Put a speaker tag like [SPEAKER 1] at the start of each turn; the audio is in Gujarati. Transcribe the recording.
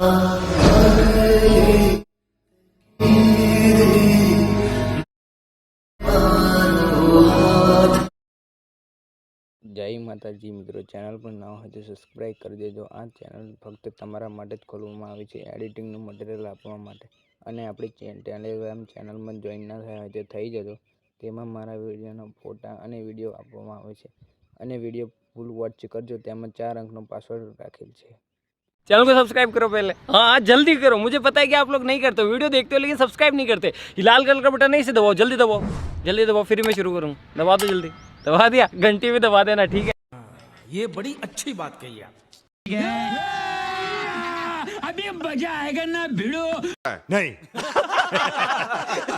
[SPEAKER 1] જય માતાજી મિત્રો, ચેનલ પર ના હોય તો સબસ્ક્રાઈબ કરી દેજો. આ ચેનલ ફક્ત તમારા માટે જ ખોલવામાં આવી છે, એડિટિંગનું મટીરિયલ આપવા માટે. અને આપણી ટેલિગ્રામ ચેનલમાં જોઈન ના થયા હોય તો થઈ જજો. તેમાં મારા વિડીયોના ફોટા અને વીડિયો આપવામાં આવે છે. અને વીડિયો ફૂલ વોચ કરજો, તેમાં ચાર અંકનો પાસવર્ડ રાખેલ છે.
[SPEAKER 2] चैनल को सब्सक्राइब करो पहले। हाँ जल्दी करो। मुझे पता है कि आप लोग नहीं करते हो वीडियो देखते हो लेकिन सब्सक्राइब नहीं करते। ये लाल कलर का बटन नहीं से दबाओ जल्दी दबाओ। जल्दी दबाओ फिर मैं शुरू करूँ। दबा दो जल्दी। दबा दिया घंटी में दबा देना ठीक है?
[SPEAKER 3] ये बड़ी अच्छी बात कही आप।
[SPEAKER 4] अभी मज़ा आएगा ना भिड़ो।
[SPEAKER 5] नहीं।